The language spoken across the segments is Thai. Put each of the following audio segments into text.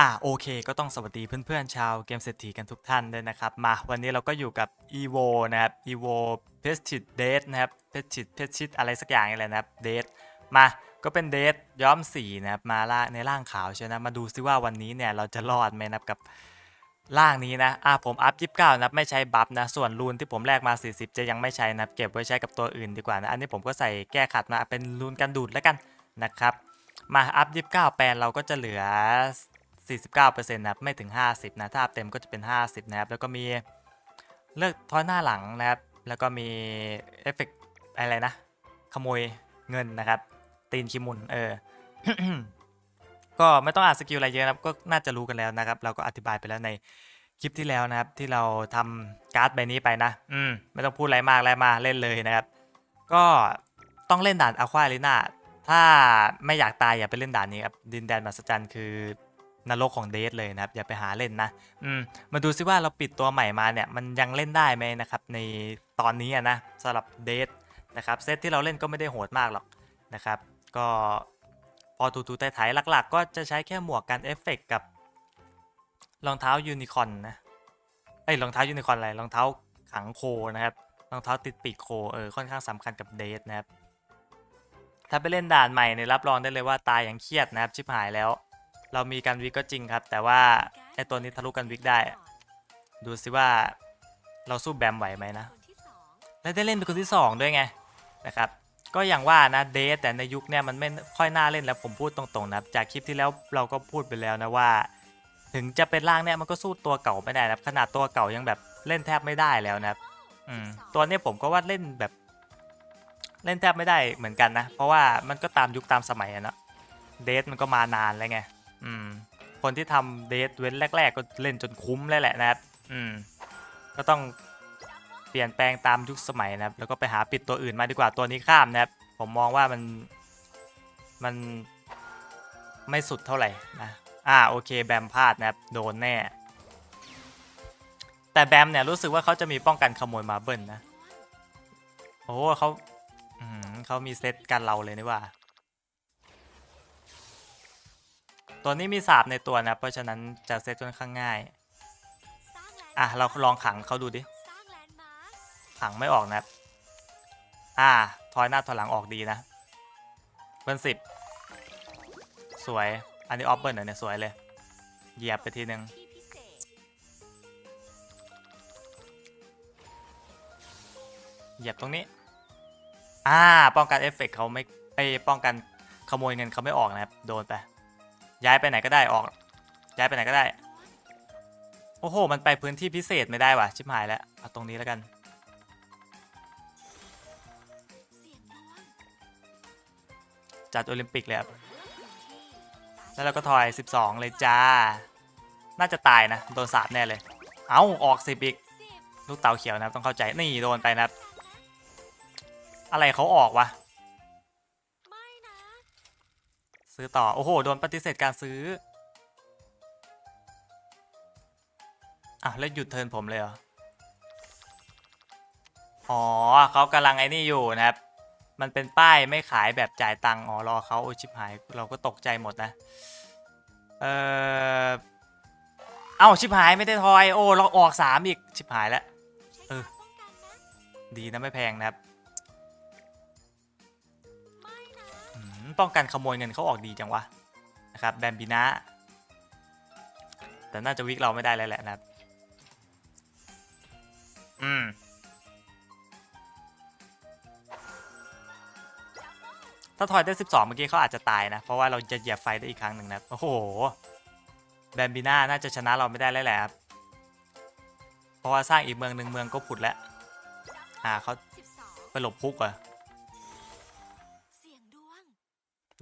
อ่าโอเค ก็ต้องสวัสดีเพื่อนๆชาวเกมเศรษฐีกันทุกท่านด้วยนะครับ มาวันนี้เราก็อยู่กับ evo นะครับ evo p e s t i d date นะครับ p e s t i d p e s t i d อะไรสักอย่างนี่แหละนะครับ date มาก็เป็น date ย้อมสีนะครับมาล่าในร่างขาวใช่ไหมมาดูซิว่าวันนี้เนี่ยเราจะรอดไหมนะครับกับร่างนี้นะอ่าผมอัพ29นะครับไม่ใช้บัฟนะส่วนรูนที่ผมแลกมา 40 จะยังไม่ใช้นะครับเก็บไว้ใช้กับตัวอื่นดีกว่านะอันนี้ผมก็ใส่แก้ขัดมาเป็นรูนกันดูดแล้วกันนะครับมาอัพ29แปลนเราก็จะเหลือ 49%นะครับไม่ถึง 50 นะถ้าเต็มก็จะเป็น 50 นะครับ แล้วก็มีเลือกทอยหน้าหลังนะครับ แล้วก็มีเอฟเฟกต์อะไรนะ ขโมยเงินนะครับ ตีนคิมุนเออ ก็ไม่ต้องอ่านสกิลอะไรเยอะนะครับ ก็น่าจะรู้กันแล้วนะครับ เราก็อธิบายไปแล้วในคลิปที่แล้วนะครับ ที่เราทำการ์ดใบนี้ไปนะ อืม ไม่ต้องพูดอะไรมากแล้วมาเล่นเลยนะครับ ก็ต้องเล่นด่านอควาลิน่าถ้าไม่อยากตายอย่าไปเล่นด่านนี้ครับ ดินแดนมหัศจรรย์คือ นรกของเดทเลยนะครับ อย่าไปหาเล่นนะ อืม มาดูซิว่าเราปิดตัวใหม่มาเนี่ย มันยังเล่นได้ไหมนะครับ ในตอนนี้อะนะสำหรับเดทนะครับเซตที่เราเล่นก็ไม่ได้โหดมากหรอกนะครับ ก็พอทูๆไต่ๆหลัก ๆ ก็จะใช้แค่หมวกกันเอฟเฟกต์กับรองเท้ายูนิคอร์นนะเอ้รองเท้ายูนิคอร์นอะไรรองเท้าขังโคนะครับรองเท้าติดปีกโคเออค่อนข้างสำคัญกับเดทนะครับถ้าไปเล่นด่านใหม่เนี่ยรับรองได้เลยว่าตายอย่างเครียดนะครับชิบหายแล้ว เรามีการวิกก็จริงครับ แต่ว่าไอตัวนี้ทะลุกันวิกได้ ดูสิว่าเราสู้แบมไหวไหมนะ และได้เล่นเป็นคนที่ 2 ด้วยไงนะครับ ก็อย่างว่านะเดทแต่ในยุคเนี้ยมันไม่ค่อยน่าเล่นแล้วผมพูดตรงๆนะจากคลิปที่แล้วเราก็พูดไปแล้วนะว่า ถึงจะเป็นร่างเนี่ยมันก็สู้ตัวเก่าไม่ได้นะขนาดตัวเก่ายังแบบเล่นแทบไม่ได้แล้วนะครับอืมตัวนี้ผมก็ว่าเล่นแบบเล่นแทบไม่ได้เหมือนกันนะ เพราะว่ามันก็ตามยุคตามสมัยนะเดทมันก็มานานแล้วไง อืม คนที่ทำเดทเว้นแรก ๆ ก็เล่นจนคุ้มเลยแหละนะครับ อืม ก็ต้องเปลี่ยนแปลงตามยุคสมัยนะครับ แล้วก็ไปหาปิดตัวอื่นมาดีกว่าตัวนี้ข้ามนะครับ ผมมองว่ามันมันไม่สุดเท่าไหร่นะ อ่าโอเคแบมพลาดนะครับ โดนแน่ แต่แบมเนี่ยรู้สึกว่าเขาจะมีป้องกันขโมยมาเบิลนะ โอ้เขาอืมเขามีเซตกันเราเลยนี่ว่า ตัวนี้มีสาบในตัวนะ เพราะฉะนั้นจะเซตค่อนข้างง่าย อะ เราลองขังเขาดูดิ ขังไม่ออกนะอ่า ถอยหน้าถอยหลังออกดีนะเบิ้ลสิบสวย อันนี้ออฟเบิ้ลเหรอเนี่ยสวยเลย เหยียบไปทีนึงเหยียบตรงนี้ อ่า ป้องกันเอฟเฟกต์เขาไม่ไอป้องกันขโมยเงินเขาไม่ออกนะครับ โดนไป ย้ายไปไหนก็ได้ออก ย้ายไปไหนก็ได้ โอ้โห มันไปพื้นที่พิเศษไม่ได้ว่ะ ชิบหายแล้ว เอาตรงนี้แล้วกันจัดโอลิมปิกเลยครับแล้วเราก็ทอย 12 เลยจ้า น่าจะตายนะ โดนสาบแน่เลย เอาออกสิบอีก ลูกเต๋าเขียวนะครับ ต้องเข้าใจ นี่โดนไปนะครับ อะไรเขาออกวะ ซื้อต่อ โอ้โห โดนปฏิเสธการซื้ออะแล้วหยุดเทิร์นผมเลยเหรอ อ๋อเขากำลังไอ้นี่อยู่นะครับ มันเป็นป้ายไม่ขายแบบจ่ายตังค์อ๋อรอเขาโอ้ชิบหาย เราก็ตกใจหมดนะ เออเอ้าชิบหายไม่ได้ทอย โอ้เราออกสามอีกชิบหายแล้ว เออ ดีนะไม่แพงนะครับ ป้องกันขโมยเงินเขาออกดีจังวะนะครับแบมบินะแต่น่าจะวิกเราไม่ได้แล้วแหละนะครับ อืม ถ้าทอยได้ 12 เมื่อกี้เขาอาจจะตายนะ เพราะว่าเราจะเหยียบไฟได้อีกครั้งหนึ่งนะโอ้โห แบมบิน่าน่าจะชนะเราไม่ได้แล้วแหละครับ เพราะว่าสร้างอีกเมืองหนึ่งเมืองก็ผุดแล้ว อ่าเขาไปหลบคุกเหรอ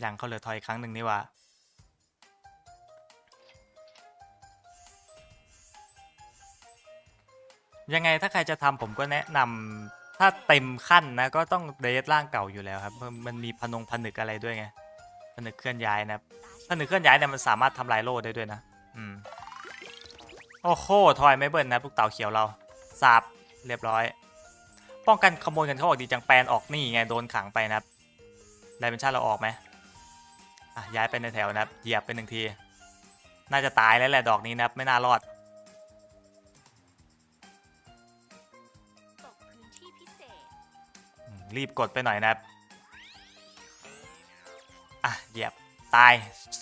ยังเขาเหลือทอยอีกครั้งหนึ่งนี่ว่ายังไงถ้าใครจะทำผมก็แนะนำถ้าเต็มขั้นนะก็ต้องเดทร่างเก่าอยู่แล้วครับมันมีพนงผนึกอะไรด้วยไงผนึกเคลื่อนย้ายนะผนึกเคลื่อนย้ายเนี่ยมันสามารถทำลายโล่ได้ด้วยนะอืมโอ้โหทอยไม่เบิร์นนะลูกเต่าเขียวเราสาบเรียบร้อย ป้องกันขโมยเงินเขาออกดีจังแปลนออกนี่ไงโดนขังไปนะครับไดเมนชั่นเราออกไหม อะย้ายไปในแถวนะครับเหยียบไปหนึ่งที น่าจะตายแล้วแหละดอกนี้นะครับไม่น่ารอด ตกพื้นที่พิเศษอืมรีบกดไปหน่อยนะครับอะเหยียบตาย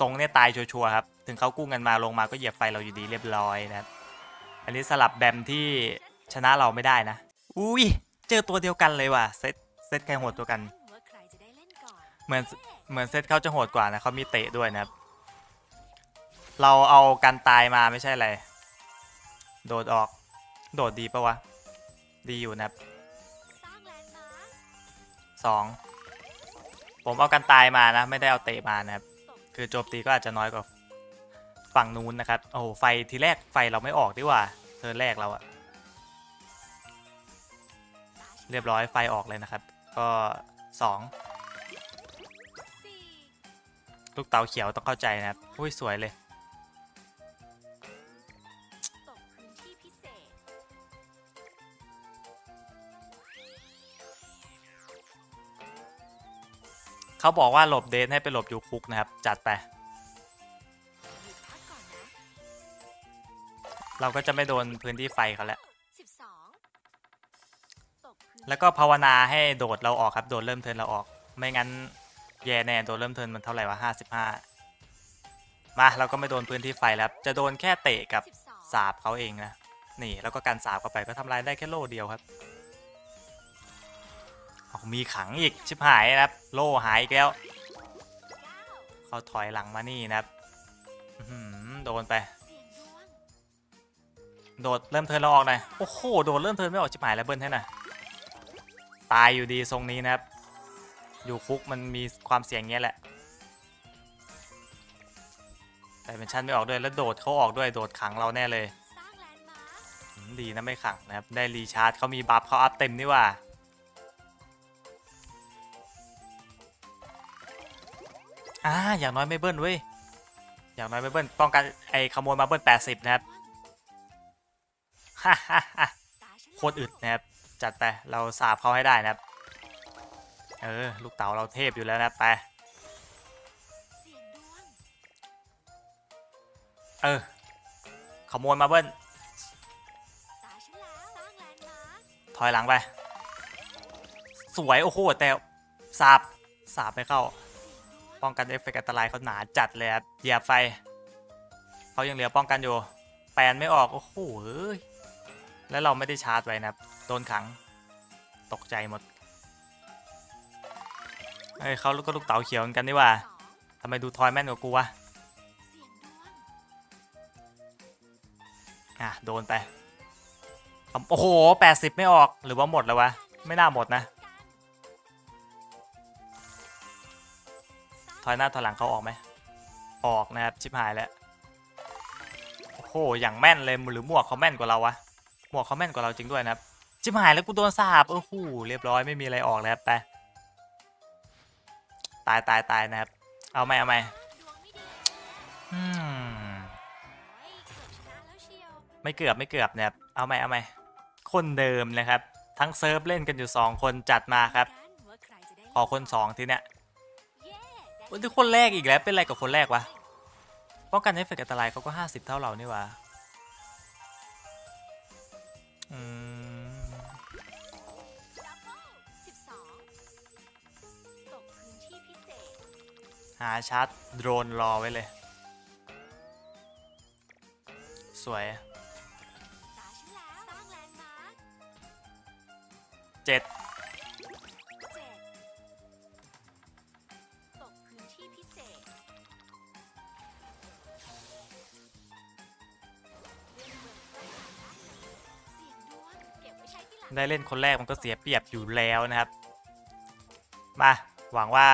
ทรงเนี่ยตายชัวร์ๆครับ ถึงเขากู้เงินมาลงมาก็เหยียบไฟเราอยู่ดีเรียบร้อยนะครับ อันนี้สลับแบมที่ชนะเราไม่ได้นะ อุ้ยเจอตัวเดียวกันเลยว่ะเซตเซตใครโหดตัวกันว่าใครจะได้เล่นก่อนเหมือน เหมือนเซตเขาจะโหดกว่านะเขามีเตะด้วยนะครับ เราเอากันตายมาไม่ใช่อะไร โดดออก โดดดีปะวะ ดีอยู่นะครับสองผมเอากันตายมานะ ไม่ได้เอาเตะมานะครับ คือโจมตีก็อาจจะน้อยกว่าฝั่งนู้นนะครับ โอ้โห ไฟทีแรกไฟเราไม่ออกดีกว่า เธอแรกเราอะเรียบร้อยไฟออกเลยนะครับ ก็สอง ลูกเต๋าเขียวต้องเข้าใจนะครับอุ้ยสวยเลยเขาบอกว่าหลบเดนให้ไปหลบอยู่คุกนะครับ จัดไปหยุดพักก่อนนะเราก็จะไม่โดนพื้นที่ไฟเขาแล้วแล้วก็ภาวนาให้โดดเราออกครับ โดดเริ่มเทินเราออก ไม่งั้น แย่แน่โดดเริ่มเทิร์นมันเท่าไหร่วะห้าสิบห้ามาเราก็ไม่โดนพื้นที่ไฟแล้ว จะโดนแค่เตะกับสิบสองสาบเขาเองนะ นี่แล้วก็การสาบเข้าไปก็ทำลายได้แค่โล่เดียวครับเอามีขังอีกชิบหายนะครับ โล่หายอีกแล้วเก้าเขาถอยหลังมานี่นะครับอื้อหือโดนไปเสี่ยงดวงโดดเริ่มเทิร์นเราออกหน่อยโอ้โหโดดเริ่มเทิร์นไม่ออกชิบหายแล้วเบิ้ลให้หน่อยตายอยู่ดีทรงนี้นะครับ อยู่คุกมันมีความเสี่ยงเงี้ยแหละแต่เป็นชั้นไม่ออกด้วยแล้วโดดเขาออกด้วยโดดขังเราแน่เลยดีนะไม่ขังนะครับ ได้รีชาร์จเขามีบัฟเขาอัพเต็มนี่ว่าอ่าอย่างน้อยไม่เบิ้ลเว้ย อย่างน้อยไม่เบิ้ลป้องกันไอ้ขโมยมาเบิ้ล80นะครับฮ่าฮ่าฮ่าโคตรอึดนะครับ จัดไปเราสาบเขาให้ได้นะครับ เออ ลูกเต๋าเราเทพอยู่แล้วนะครับไปเสี่ยงดวงเออ ขโมยมาเบิ้ลตาฉันถอยหลังไป สวย โอ้โห แต่สาบสาบไม่เข้า ป้องกันเอฟเฟกต์อันตรายเขาหนาจัดเลยครับเหยียบไฟ เขายังเหลือป้องกันอยู่ แปนไม่ออก โอ้โหเอ้ยแล้วเราไม่ได้ชาร์จไว้นะโดนขัง ตกใจหมด เฮ้ยเขาก็ลูกเต๋าเขียวเหมือนกันนี่ว่าทำไมดูทอยแม่นกว่ากูวะอะโดนไปโอ้โห80ไม่ออกหรือว่าหมดแล้ววะ ไม่น่าหมดนะ ถอยหน้าถอยหลังเขาออกไหม ออกนะครับชิบหายแล้ว โอ้โห อย่างแม่นเลยหรือหมวกเขาแม่นกว่าเราวะ หมวกเขาแม่นกว่าเราจริงด้วยนะครับ ชิบหายแล้วกูโดนสาบโอ้โหเรียบร้อยไม่มีอะไรออกแล้วไป ตายตายตายนะครับ เอาไหมเอาไหมไม่เกือบไม่เกือบนะครับ เอาไหมเอาไหมคนเดิมนะครับ ทั้งเซิร์ฟเล่นกันอยู่ 2 คนจัดมาครับกันว่าใครจะได้ขอคน 2 ทีเนี้ยเย้ได้โอ้ยคนแรกอีกแล้วเป็นอะไรกับคนแรกวะป้องกันเอฟเฟกต์อันตรายเขาก็ 50 เท่าเรานี่ว่าอืม หาชาร์จโดรนรอไว้เลย สวยเจ็ดได้เล่นคนแรกมันก็เสียเปรียบอยู่แล้วนะครับ มา หวังว่า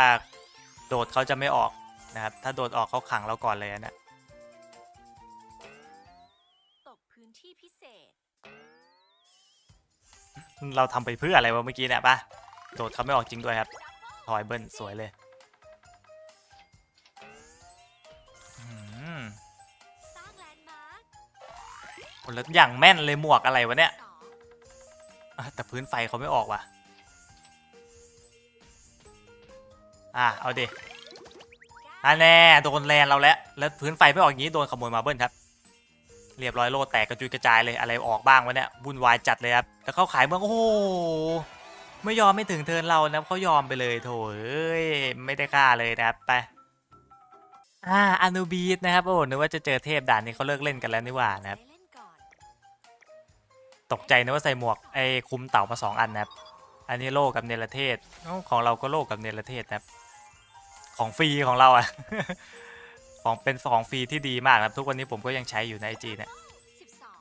โดดเขาจะไม่ออกนะครับ ถ้าโดดออกเขาขังเราก่อนเลยนะตกพื้นที่พิเศษ เราทำไปเพื่ออะไรวะเมื่อกี้เนี่ยปะโดดเขาไม่ออกจริงด้วยครับทอยเบิ้ลสวยเลยอืมสร้างแลนด์มาร์คโอ้แล้วอย่างแม่นเลยหมวกอะไรวะเนี่ย สอง อะแต่พื้นไฟเขาไม่ออกว่ะ อะเอาดิอันแน่โดนแลนเราแล้วแล้วพื้นไฟไม่ออกอย่างนี้โดนขโมยมาเบิ้ลครับ เรียบร้อยโลแตกกระจุยกระจายเลยอะไรออกบ้างวะเนี่ยวุ่นวายจัดเลยครับแล้วเขาขายเมืองโอ้โหไม่ยอมไม่ถึงเทินเรานะเขายอมไปเลยโถเอ้ยไม่ได้ค่าเลยนะครับไปอ่าอนูบีดนะครับโอ้นึกว่าจะเจอเทพด่านนี้เขาเลิกเล่นกันแล้วนี่หว่านะครับ ตกใจนึกว่าใส่หมวกไอ้คุมเต่ามาสองอันนะครับอันนี้โลกกับเนรเทศของเราก็โลกกับเนรเทศนะครับ ของฟรีของเราอะ ของเป็นของฟรีที่ดีมากนะครับ ทุกวันนี้ผมก็ยังใช้อยู่ในไอจีเนี่ยสิบสอง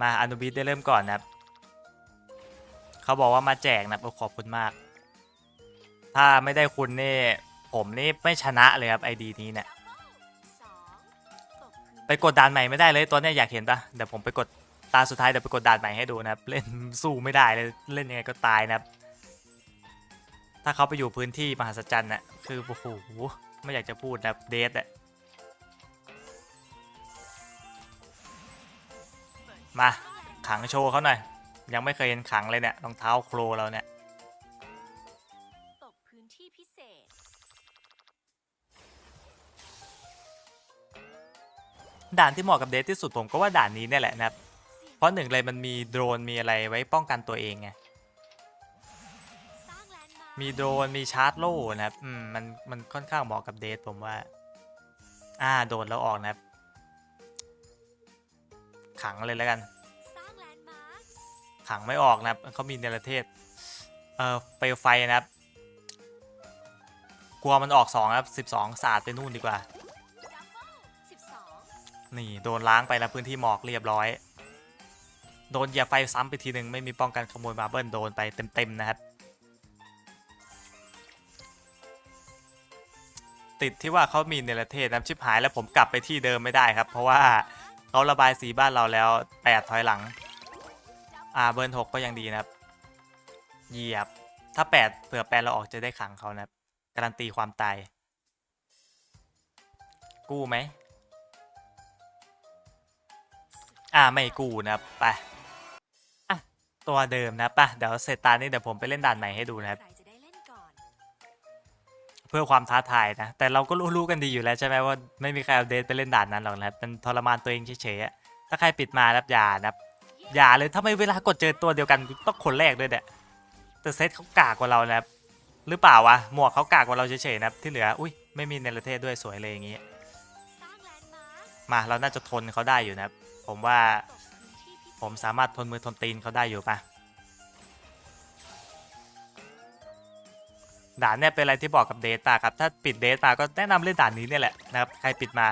มาอนุบิสได้เริ่มก่อนนะครับ เขาบอกว่ามาแจกนะครับโอ้ขอบคุณมาก ถ้าไม่ได้คุณนี่ผมนี่ไม่ชนะเลยครับไอดีนี้เนี่ยสองตกพื้นไปกดด่านใหม่ไม่ได้เลยตัวเนี้ยอยากเห็นปะเดี๋ยวผมไปกดตาสุดท้ายเดี๋ยวไปกดด่านใหม่ให้ดูนะครับ เล่นสู้ไม่ได้เลยเล่นยังไงก็ตายนะครับ ถ้าเขาไปอยู่พื้นที่มหัศจรรย์น่ะคือโอ้โหไม่อยากจะพูดนะเดทอะมาขังโชว์เขาหน่อย ยังไม่เคยเห็นขังเลยเนี่ยรองเท้าโครเราเนี่ยตกพื้นที่พิเศษ ด่านที่เหมาะกับเดทที่สุดผมก็ว่าด่านนี้เนี่ยแหละนะเพราะหนึ่งเลยมันมีโดรนมีอะไรไว้ป้องกันตัวเองไง มีโดรนมีชาร์จโล่นะครับอืมมันมันค่อนข้างเหมาะกับเดทผมว่า อ่าโดนแล้วออกนะครับ ขังเลยแล้วกัน ขังไม่ออกนะครับเขามีเนรเทศ เอ่อเปลวไฟนะครับ กลัวมันออกสองครับสิบสองศาสตร์ไปนู่นดีกว่า นี่โดนล้างไปแล้วพื้นที่หมอกเรียบร้อย โดนเหยียบไฟซ้ำไปทีหนึ่งไม่มีป้องกันขโมยมาเบิลโดนไปเต็มๆนะครับ ติดที่ว่าเขามีเนประเทศนะชิบหายแล้วผมกลับไปที่เดิมไม่ได้ครับ เพราะว่าเขาระบายสีบ้านเราแล้วแปดถอยหลัง อ่าเบิร์นหกก็ยังดีนะครับ เหยียบ ถ้าแปดเผื่อแปดเราออกจะได้ขังเขานะครับการันตีความตาย กู้ไหม อ่าไม่กู้นะครับไปอะตัวเดิมนะปะเดี๋ยวเสร็จตานี่เดี๋ยวผมไปเล่นด่านใหม่ให้ดูนะครับ เพื่อความท้าทายนะ แต่เราก็รู้ๆกันดีอยู่แล้วใช่ไหมว่าไม่มีใครเอาเดทไปเล่นด่านนั้นหรอกนะครับเป็นทรมานตัวเองเฉยๆถ้าใครปิดมารับยานะครับอย่าเลยถ้าไม่เวลากดเจอตัวเดียวกันต้องคนแรกด้วยเนี่ยแต่เซตเขากากกว่าเรานะครับหรือเปล่าวะหมวกเขากากกว่าเราเฉยๆนะครับที่เหลืออุ้ยไม่มีเนรเทศด้วยสวยเลยอย่างงี้มาเราน่าจะทนเขาได้อยู่นะผมว่า ผมสามารถทนมือทนตีนเขาได้อยู่ปะ ด่านเนี่ยเป็นอะไรที่บอกกับเดทปะครับ ถ้าปิดเดทมาก็แนะนำเล่นด่านนี้เนี่ยแหละนะครับ ใครปิดมา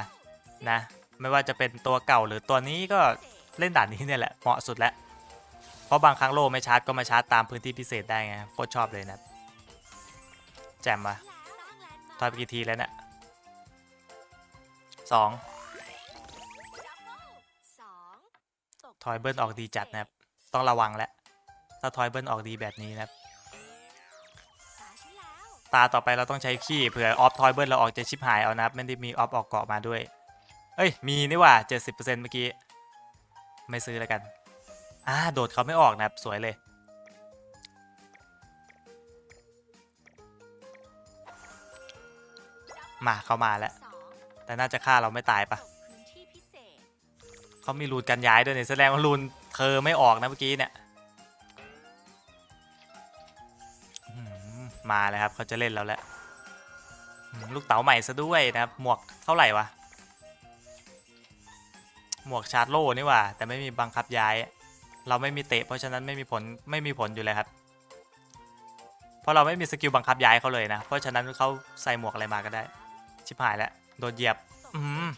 นะ ไม่ว่าจะเป็นตัวเก่าหรือตัวนี้ก็เล่นด่านนี้เนี่ยแหละ เหมาะสุดแล้ว เพราะบางครั้งโลไม่ชาร์จก็มาชาร์จตามพื้นที่พิเศษได้ไงโคตรชอบเลยนะแจมมาทอยไปกี่ทีแล้วเนี่ยสองดับเบิลสองตกทอยเบิลออกดีจัดนะครับ ต้องระวังแล้วถ้าทอยเบิลออกดีแบบนี้นะครับ ตาต่อไปเราต้องใช้ขี้เผื่อออฟทอยเบิลเราออกจะชิบหายเอานะครับไม่ได้มีออฟออกเกาะมาด้วย เอ้ย มีนี่ว่า 70%เมื่อกี้ ไม่ซื้อแล้วกัน อ่า โดดเขาไม่ออกนะสวยเลย มาเขามาแล้ว แต่น่าจะฆ่าเราไม่ตายปะเศษเขามีรูนกันย้ายด้วยเนี่ยแสดงว่ารูนเธอไม่ออกนะเมื่อกี้เนี่ย มาเลยครับเขาจะเล่นแล้วแหละอื้อหือลูกเต๋าใหม่ซะด้วยนะครับ หมวกเท่าไหร่วะ หมวกชาร์จโล่นี่ว่า แต่ไม่มีบังคับย้าย เราไม่มีเตะ เพราะฉะนั้นไม่มีผลไม่มีผลอยู่เลยครับ เพราะเราไม่มีสกิลบังคับย้ายเขาเลยนะ เพราะฉะนั้นเขาใส่หมวกอะไรมาก็ได้ ชิบหายแล้วโดนเหยียบ อืม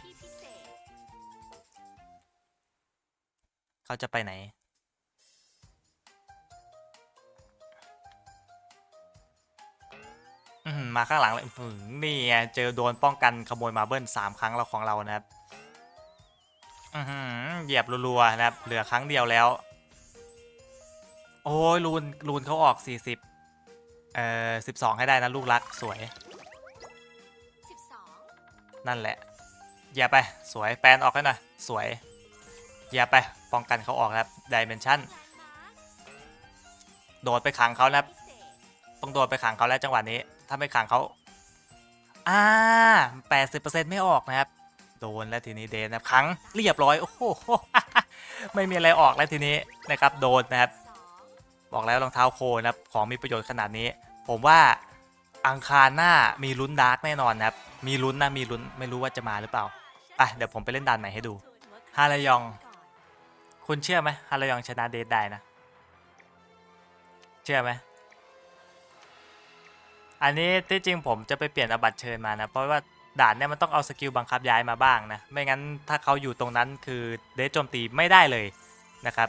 เขาจะไปไหน อื้อหือมาข้างหลังเลยอื้อหือนี่ไงเจอโดนป้องกันขโมยมาเบิ้ลสามครั้งแล้วของเรานะครับอือหือเหยียบรัวๆนะครับ เหลือครั้งเดียวแล้ว โอ้ยรูนรูนเขาออกสี่สิบเอ่อสิบสองให้ได้นะลูกรักสวยสิบสองนั่นแหละเหยียบไปสวยแปนออกให้หน่อยสวยเหยียบไปป้องกันเขาออกนะครับดิเมนชั่นแลนด์มาร์คโดดไปขังเขานะครับพิเศษต้องโดดไปขังเขาแล้วจังหวะนี้ ถ้าไม่ขังเขาอ่า80%ไม่ออกนะครับ โดนแล้วทีนี้เดนนะครับครั้งเรียบร้อย โอ้โห ไม่มีอะไรออกแล้วทีนี้นะครับ โดนนะครับ บอกแล้วรองเท้าโคนะครับ ของมีประโยชน์ขนาดนี้ ผมว่าอังคารหน้ามีลุ้นดาร์กแน่นอนนะครับ มีลุ้นนะ มีลุ้น ไม่รู้ว่าจะมาหรือเปล่า อะ เดี๋ยวผมไปเล่นด่านใหม่ให้ดู ฮาระยอง คุณเชื่อไหมฮาระยองชนะเดทได้นะ เชื่อไหม อันนี้ที่จริงผมจะไปเปลี่ยนอบัตเชิญมานะ เพราะว่าด่านเนี่ยมันต้องเอาสกิลบังคับย้ายมาบ้างนะ ไม่งั้นถ้าเขาอยู่ตรงนั้นคือเดทโจมตีไม่ได้เลยนะครับ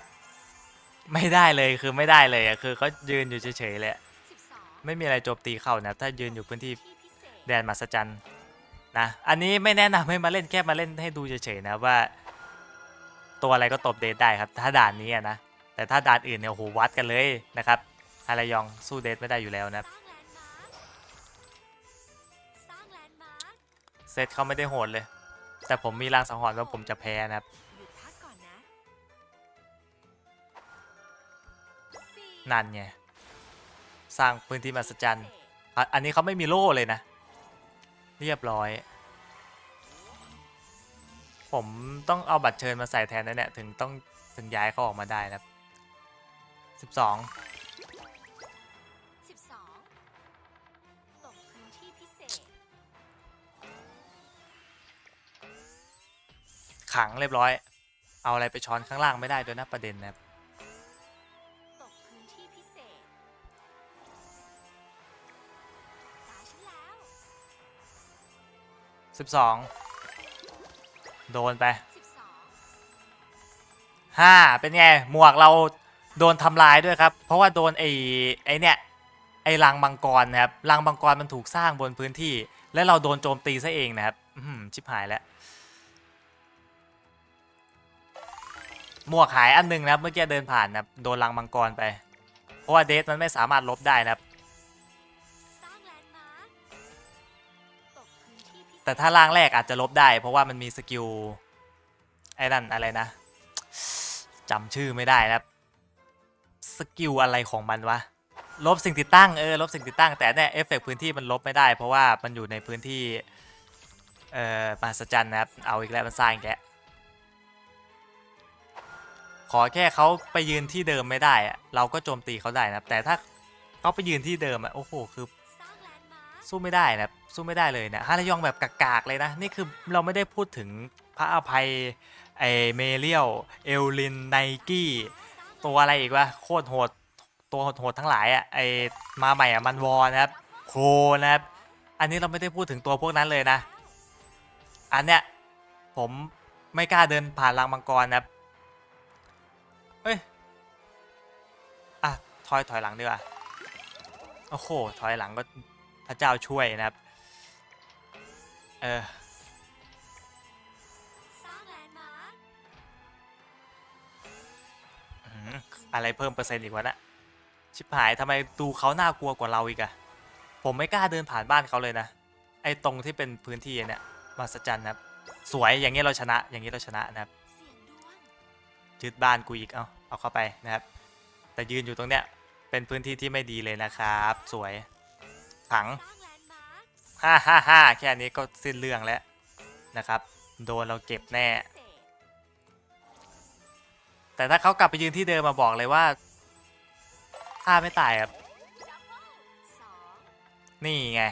ไม่ได้เลยคือไม่ได้เลยอะคือเขายืนอยู่เฉยๆเลยอะไม่มีอะไรโจมตีเข้านะถ้ายืนอยู่พื้นที่แดนมหัศจรรย์นะอันนี้ไม่แนะนำให้มาเล่นแค่มาเล่นให้ดูเฉยๆนะว่า ตัวอะไรก็ตบเดทได้ครับ ถ้าด่านนี้อะนะแต่ถ้าด่านอื่นเนี่ยโอ้โหวัดกันเลยนะครับฮารายองสู้เดทไม่ได้อยู่แล้วนะ ซตเขาไม่ได้โหดเลย แต่ผมมีรางสังหรณ์ว่าผมจะแพ้นะครับหยุดพักก่อนนะสี่นั่นไงสร้างพื้นที่มหัศจรรย์อะอันนี้เขาไม่มีโล่เลยนะ เรียบร้อย ผมต้องเอาบัตรเชิญมาใส่แทนนะเนี่ยถึงต้องถึงย้ายเขาออกมาได้นะครับ12สิบสอง ขังเรียบร้อย เอาอะไรไปช้อนข้างล่างไม่ได้ด้วยนะประเด็นนะครับตกพื้นที่พิเศษตาฉันแล้ว12โดนไปสิบสอง5เป็นไง หมวกเราโดนทำลายด้วยครับ เพราะว่าโดนไอ้ไอ้เนี่ยไอ้รังมังกรนะครับรังมังกรมันถูกสร้างบนพื้นที่ และเราโดนโจมตีซะเองนะครับอื้อหือชิบหายแล้ว หมวกหายอันหนึงนะครับเมื่อกี้เดินผ่านนะครับโดนรังมังกรไป เพราะว่าเดสมันไม่สามารถลบได้นะครับ สร้างแลนด์มาร์คตกพื้นที่พิเศษแต่ถ้าร่างแรกอาจจะลบได้ เพราะว่ามันมีสกิลไอ้นั่นอะไรนะจำชื่อไม่ได้นะครับสกิลอะไรของมันวะลบสิ่งติดตั้งเออลบสิ่งติดตั้งแต่เนี่ยเอฟเฟกต์พื้นที่มันลบไม่ได้ เพราะว่ามันอยู่ในพื้นที่เอ่อมหัศจรรย์นะครับเอาอีกแล้วมันสร้างอีกแล้ว ขอแค่เขาไปยืนที่เดิมไม่ได้อะเราก็โจมตีเขาได้นะแต่ถ้าเขาไปยืนที่เดิมอะโอ้โหคือสู้ไม่ได้นะสู้ไม่ได้เลยนะฮารายองแบบกากๆเลยนะนี่คือเราไม่ได้พูดถึงพระอภัยไอเมเรียลเอลลินไนกี้ตัวอะไรอีกวะโคตรโหดตัวโหดๆทั้งหลายอะไอมาใหม่อะมันวอนะครับโคนะครับอันนี้เราไม่ได้พูดถึงตัวพวกนั้นเลยนะ อันเนี้ยผมไม่กล้าเดินผ่านรังมังกรนะครับ เฮ้ย อะ ถอยถอยหลังดีกว่า โอ้โห ถอยหลังก็พระเจ้าช่วยนะครับเออออะไรเพิ่มเปอร์เซ็นต์อีกวะนะชิบหายทำไมดูเขาน่ากลัวกว่าเราอีกอะผมไม่กล้าเดินผ่านบ้านเขาเลยนะ ไอ้ตรงที่เป็นพื้นที่เนี่ยมหัศจรรย์นะครับ สวยอย่างนี้เราชนะ อย่างนี้เราชนะนะครับ ยึดบ้านกูอีกเอาเอาเข้าไปนะครับ แต่ยืนอยู่ตรงเนี้ยเป็นพื้นที่ที่ไม่ดีเลยนะครับ สวยขังสร้างแลนด์มาร์คฮ่าฮ่าฮ่าแค่นี้ก็สิ้นเรื่องแล้วนะครับ โดนเราเก็บแน่ แต่ถ้าเขากลับไปยืนที่เดิมมาบอกเลยว่าฆ่าไม่ตายครับนี่ไง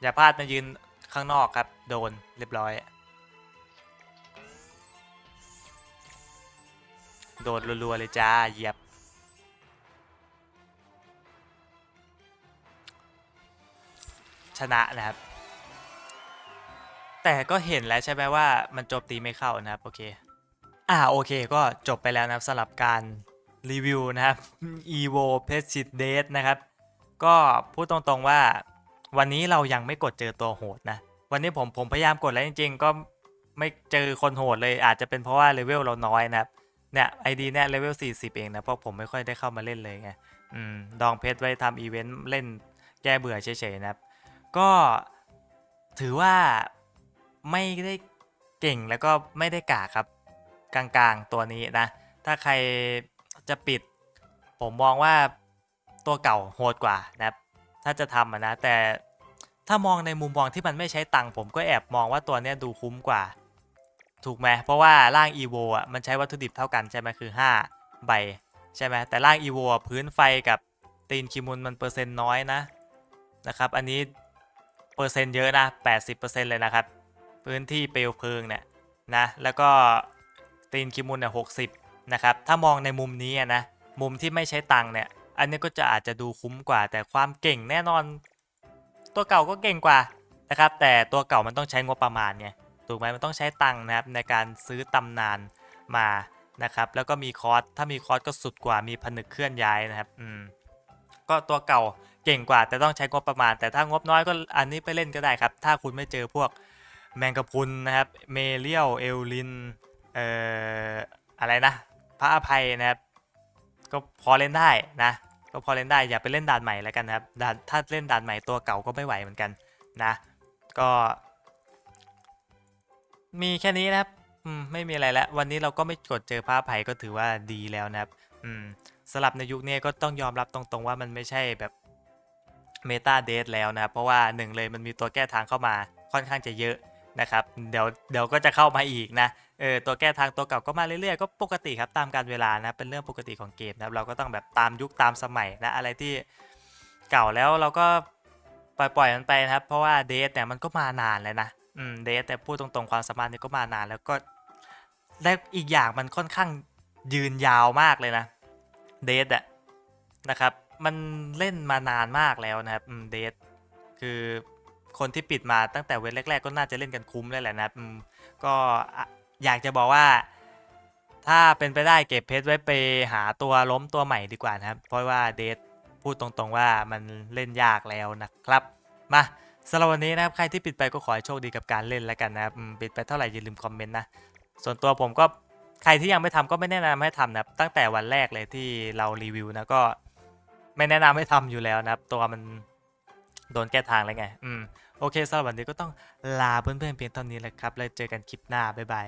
อย่าพลาดมายืนข้างนอกครับ โดนเรียบร้อย โดนรัวๆเลยจ้าเหยียบ ชนะนะครับ แต่ก็เห็นแล้วใช่ไหมว่ามันโจมตีไม่เข้านะครับ โอเค อ่าโอเคก็จบไปแล้วนะครับสำหรับการรีวิวนะครับ evo p e s t i d a t e นะครับ ก็พูดตรงๆว่า วันนี้เรายังไม่กดเจอตัวโหดนะ วันนี้ผมผมพยายามกดแล้วจริง ๆ ก็ไม่เจอคนโหดเลยอาจจะเป็นเพราะว่าเลเวลเราน้อยนะครับ เนี่ยไอดีเนี่ยเลเวล40 เองนะ เพราะผมไม่ค่อยได้เข้ามาเล่นเลยไงอืมดองเพชรไว้ทำอีเวนต์เล่นแก้เบื่อเฉยๆนะครับ ก็ถือว่าไม่ได้เก่งแล้วก็ไม่ได้กากครับ กลางๆตัวนี้นะ ถ้าใครจะปิด ผมมองว่าตัวเก่าโหดกว่านะครับ ถ้าจะทำะนะแต่ถ้ามองในมุมมองที่มันไม่ใช้ตังค์ผมก็แอบมองว่าตัวเนี้ยดูคุ้มกว่า ถูกไหมเพราะว่าร่าง EVO อะมันใช้วัตถุดิบเท่ากันใช่ไหมคือ 5 ใบ ใช่ไหมแต่ร่าง EVO อะพื้นไฟกับตีนคิมุนมันเปอร์เซ็นต์น้อยนะนะครับ อันนี้เปอร์เซ็นต์เยอะนะ 80%เลยนะครับ พื้นที่เปลวเพลิงเนี่ยนะแล้วก็ตีนคิมุนเนี่ยหกสิบนะครับถ้ามองในมุมนี้นะมุมที่ไม่ใช้ตังเนี่ยอันนี้ก็จะอาจจะดูคุ้มกว่า แต่ความเก่งแน่นอน ตัวเก่าก็เก่งกว่านะครับแต่ตัวเก่ามันต้องใช้งบประมาณไง ถูกไหมมันต้องใช้ตังค์นะครับในการซื้อตำนานมานะครับ แล้วก็มีคอร์สถ้ามีคอร์สก็สุดกว่ามีผนึกเคลื่อนย้ายนะครับอืมก็ตัวเก่าเก่งกว่า แต่ต้องใช้งบประมาณ แต่ถ้างบน้อยก็อันนี้ไปเล่นก็ได้ครับ ถ้าคุณไม่เจอพวกแมงกะพุนนะครับเมเลียวเอลลินเอ่ออะไรนะพระอภัยนะครับ ก็พอเล่นได้นะ ก็พอเล่นได้อย่าไปเล่นด่านใหม่แล้วกันนะครับด่านถ้าเล่นด่านใหม่ตัวเก่าก็ไม่ไหวเหมือนกันนะ ก็ มีแค่นี้นะครับ อืม ไม่มีอะไรแล้ว วันนี้เราก็ไม่กดเจอพระอภัยก็ถือว่าดีแล้วนะครับ อืมสลับในยุคนี้ก็ต้องยอมรับตรงๆว่ามันไม่ใช่แบบเมตาเดทแล้วนะครับเพราะว่าหนึ่งเลยมันมีตัวแก้ทางเข้ามาค่อนข้างจะเยอะนะครับ เดี๋ยวเดี๋ยวก็จะเข้ามาอีกนะ เออ ตัวแก้ทางตัวเก่าก็มาเรื่อยๆ ก็ปกติครับตามการเวลานะ เป็นเรื่องปกติของเกมนะครับเราก็ต้องแบบตามยุคตามสมัยนะ อะไรที่เก่าแล้วเราก็ปล่อยปล่อยมันไปนะครับ เพราะว่าเดทเนี่ยมันก็มานานแล้วนะ อืมเดทแต่พูดตรงๆความสามารถนี่ก็มานานแล้วก็และอีกอย่างมันค่อนข้างยืนยาวมากเลยนะเดทอะนะครับ มันเล่นมานานมากแล้วนะครับเดทคือคนที่ปิดมาตั้งแต่เวทแรก ๆ ก็น่าจะเล่นกันคุ้มเลยแหละนะครับอืมก็อะอยากจะบอกว่า ถ้าเป็นไปได้เก็บเพชรไว้ไปหาตัวล้มตัวใหม่ดีกว่านะครับ เพราะว่าเดทพูดตรงๆว่ามันเล่นยากแล้วนะครับ มา สำหรับวันนี้นะครับใครที่ปิดไปก็ขอให้โชคดีกับการเล่นแล้วกันนะครับอืมปิดไปเท่าไหร่อย่าลืมคอมเมนต์นะส่วนตัวผมก็ใครที่ยังไม่ทำก็ไม่แนะนำให้ทำนะครับตั้งแต่วันแรกเลยที่เรารีวิวนะก็ ไม่แนะนำให้ทำอยู่แล้วนะครับ ตัวมันโดนแก้ทางแล้วไง อืม โอเคสำหรับวันนี้ก็ต้องลาเพื่อนๆเพียงเท่านี้แหละครับ แล้วเจอกันคลิปหน้า บ๊ายบาย